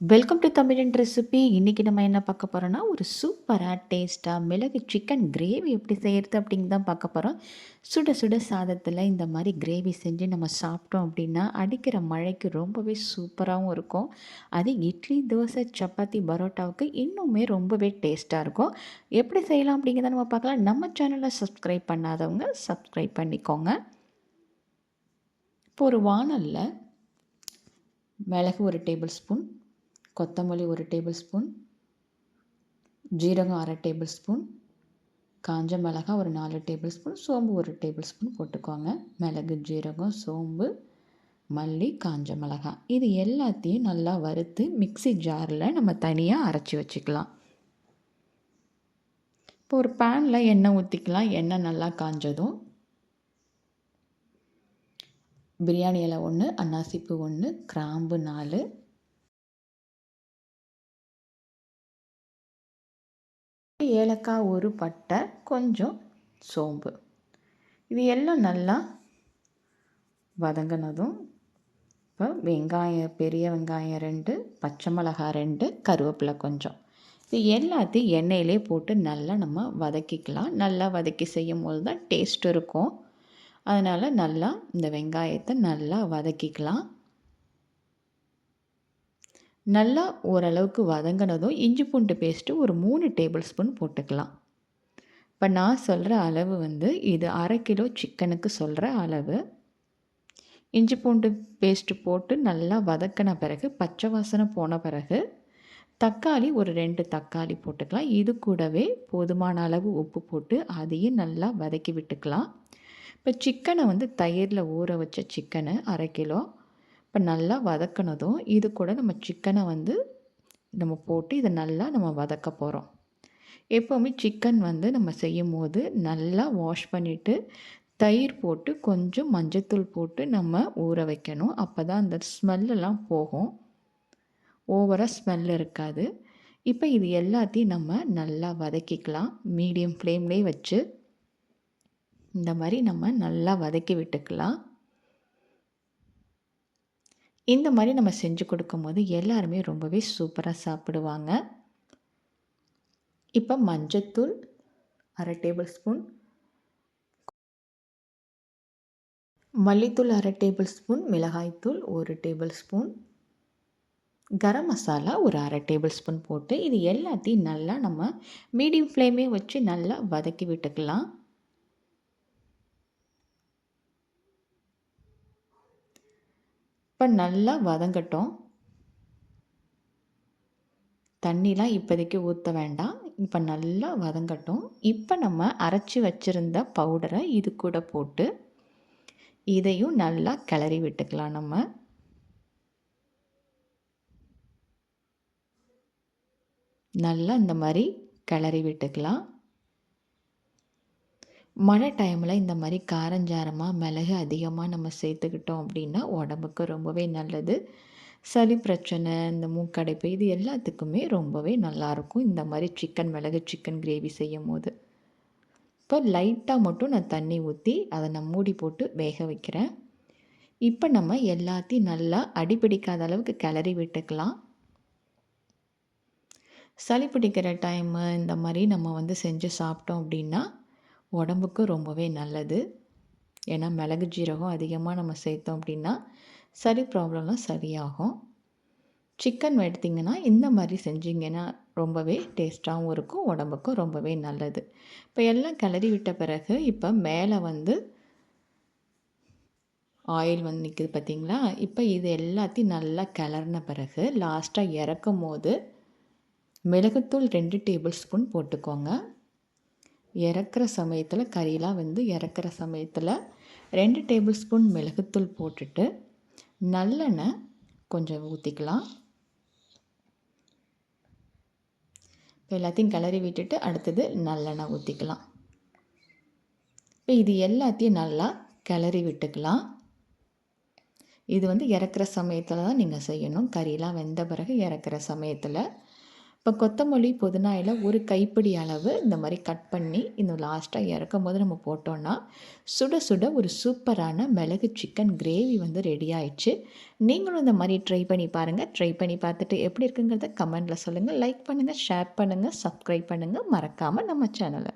Welcome to தமிழன் recipe இன்றைக்கி நம்ம என்ன பார்க்க போகிறோன்னா ஒரு சூப்பராக டேஸ்ட்டாக மிளகு சிக்கன் கிரேவி எப்படி செய்கிறது அப்படிங்க தான் பார்க்க போகிறோம் சுட சுட சாதத்தில் இந்த மாதிரி கிரேவி செஞ்சு நம்ம சாப்பிட்டோம் அப்படின்னா அடிக்கிற மழைக்கு ரொம்பவே சூப்பராகவும் இருக்கும். அது இட்லி தோசை சப்பாத்தி பரோட்டாவுக்கு இன்னுமே ரொம்பவே டேஸ்ட்டாக இருக்கும். எப்படி செய்யலாம் அப்படிங்கிறத நம்ம பார்க்கலாம். நம்ம சேனலை சப்ஸ்கிரைப் பண்ணாதவங்க சப்ஸ்கிரைப் பண்ணிக்கோங்க. இப்போ ஒரு வானலில் மிளகு ஒரு டேபிள் ஸ்பூன் கொத்தமல்லி ஒரு டேபிள் ஸ்பூன் ஜீரகம் அரை டேபிள் ஸ்பூன் காஞ்ச மிளகா ஒரு நாலு டேபிள் ஸ்பூன் சோம்பு ஒரு டேபிள் ஸ்பூன் போட்டுக்கோங்க. மிளகு ஜீரகம் சோம்பு மல்லி காஞ்ச மிளகா இது எல்லாத்தையும் நல்லா வறுத்து மிக்சி ஜாரில் நம்ம தனியாக அரைச்சி வச்சுக்கலாம். இப்போ ஒரு பேனில் எண்ணெய் ஊற்றிக்கலாம் எண்ணெய் நல்லா காஞ்சதும் பிரியாணி இலை ஒன்று அன்னாசிப்பு ஒன்று கிராம்பு நாலு ஏலக்காய் ஒரு பட்டை கொஞ்சம் சோம்பு. இது எல்லாம் நல்லா வதங்கினதும் இப்போ வெங்காயம் பெரிய வெங்காயம் ரெண்டு பச்சை மிளகாய் ரெண்டு கருவேப்பிலை கொஞ்சம். இது எல்லாத்தையும் எண்ணெயிலே போட்டு நல்லா நம்ம வதக்கிக்கலாம். நல்லா வதக்கி செய்யும் போது தான் டேஸ்ட் இருக்கும். அதனால் நல்லா இந்த வெங்காயத்தை நல்லா வதக்கிக்கலாம். நல்லா ஓரளவுக்கு வதங்கினதும் இஞ்சி பூண்டு பேஸ்ட்டு ஒரு மூணு டேபிள் ஸ்பூன் போட்டுக்கலாம். இப்போ நான் சொல்கிற அளவு வந்து இது அரை கிலோ சிக்கனுக்கு சொல்கிற அளவு. இஞ்சி பூண்டு பேஸ்ட்டு போட்டு நல்லா வதக்கின பிறகு பச்சை வாசனை போன பிறகு தக்காளி ஒரு ரெண்டு தக்காளி போட்டுக்கலாம். இது கூடவே போதுமான அளவு உப்பு போட்டு அதையும் நல்லா வதக்கி விட்டுக்கலாம். இப்போ சிக்கனை வந்து தயிரில் ஊற வச்ச சிக்கனை அரை கிலோ இப்போ நல்லா வதக்கினதும் இது கூட நம்ம சிக்கனை வந்து நம்ம போட்டு இதை நல்லா நம்ம வதக்க போகிறோம் எப்போவுமே சிக்கன் வந்து நம்ம செய்யும் போது நல்லா வாஷ் பண்ணிவிட்டு தயிர் போட்டு கொஞ்சம் மஞ்சத்தூள் போட்டு நம்ம ஊற வைக்கணும். அப்போ தான் அந்த ஸ்மெல்லெல்லாம் போகும். ஓவராக ஸ்மெல் இருக்காது. இப்போ இது எல்லாத்தையும் நம்ம நல்லா வதக்கிக்கலாம். மீடியம் ஃப்ளேம்லேயே வச்சு இந்த மாதிரி நம்ம நல்லா வதக்கி விட்டுக்கலாம். இந்த மாதிரி நம்ம செஞ்சு கொடுக்கும்போது எல்லாருமே ரொம்பவே சூப்பராக சாப்பிடுவாங்க. இப்போ மஞ்சத்தூள் அரை டேபிள் ஸ்பூன். மல்லித்தூள் அரை டேபிள் ஸ்பூன். மிளகாய்த்தூள் ஒரு டேபிள் ஸ்பூன். கரம் மசாலா ஒரு அரை டேபிள் ஸ்பூன் போட்டு இது எல்லாத்தையும் நல்லா நம்ம மீடியம் ஃப்ளேமே வச்சு நல்லா வதக்கி விட்டுக்கலாம். இப்போ நல்லா வதங்கட்டும். தண்ணிலாம் இப்போதைக்கு ஊற்ற வேண்டாம். இப்போ நல்லா வதங்கட்டும். இப்போ நம்ம அரைச்சி வச்சுருந்த பவுடரை இது கூட போட்டு இதையும் நல்லா கிளறி விட்டுக்கலாம் நம்ம. நல்லா இந்த மாதிரி கிளறி விட்டுக்கலாம். மழை டைமில் இந்த மாதிரி காரஞ்சாரமாக மிளகு அதிகமாக நம்ம சேர்த்துக்கிட்டோம் அப்படின்னா உடம்புக்கு ரொம்பவே நல்லது. சளி பிரச்சனை இந்த மூக்கடைப்பு இது எல்லாத்துக்குமே ரொம்பவே நல்லாயிருக்கும் இந்த மாதிரி சிக்கன் மிளகு சிக்கன் கிரேவி செய்யும் போது இப்போ லைட்டாக மட்டும் நான் தண்ணி ஊற்றி அதை நான் மூடி போட்டு வேக வைக்கிறேன். இப்போ நம்ம எல்லாத்தையும் நல்லா அடிப்பிடிக்காத அளவுக்கு கிளறி விட்டுக்கலாம். சளி பிடிக்கிற டைமு இந்த மாதிரி நம்ம வந்து செஞ்சு சாப்பிட்டோம் அப்படின்னா உடம்புக்கு ரொம்பவே நல்லது. ஏன்னா மிளகு ஜீரகம் அதிகமாக நம்ம சேர்த்தோம் அப்படின்னா சளி ப்ராப்ளம்லாம் சரியாகும். சிக்கன் எடுத்திங்கன்னா இந்த மாதிரி செஞ்சிங்கன்னா ரொம்பவே டேஸ்ட்டாகவும் இருக்கும் உடம்புக்கும் ரொம்பவே நல்லது. இப்போ எல்லாம் கிளறி விட்ட பிறகு இப்போ மேலே வந்து ஆயில் வந்து நிற்குது பார்த்திங்களா இப்போ இது எல்லாத்தையும் நல்லா கிளறின பிறகு லாஸ்ட்டாக இறக்கும் போது மிளகுத்தூள் ரெண்டு டேபிள் ஸ்பூன் போட்டுக்கோங்க. இறக்குற சமயத்தில் கறியெலாம் வந்து இறக்குற சமயத்தில் ரெண்டு டேபிள் ஸ்பூன் மிளகுத்தூள் போட்டுட்டு நல்லெண்ணெய் கொஞ்சம் ஊற்றிக்கலாம் இப்போ எல்லாத்தையும் கிளறி விட்டுட்டு அடுத்தது நல்லெண்ணெய் ஊற்றிக்கலாம் இப்போ இது எல்லாத்தையும் நல்லா கிளறி விட்டுக்கலாம். இது வந்து இறக்குற சமயத்தில் தான் நீங்கள் செய்யணும். கறியெலாம் வெந்த பிறகு இறக்குற சமயத்தில் இப்போ கொத்தமல்லி புதினா இலை ஒரு கைப்பிடி அளவு இந்த மாதிரி கட் பண்ணி இந்த லாஸ்ட்டாக இறக்கும் போது நம்ம போட்டோன்னா சுட சுட ஒரு சூப்பரான மிளகு சிக்கன் கிரேவி வந்து ரெடி ஆயிடுச்சு. நீங்களும் இந்த மாதிரி ட்ரை பண்ணி பாருங்கள் ட்ரை பண்ணி பார்த்துட்டு எப்படி இருக்குங்கிறத கமெண்டில் சொல்லுங்கள் லைக் பண்ணுங்கள் ஷேர் பண்ணுங்கள் சப்ஸ்கிரைப் பண்ணுங்கள் மறக்காமல் நம்ம சேனலை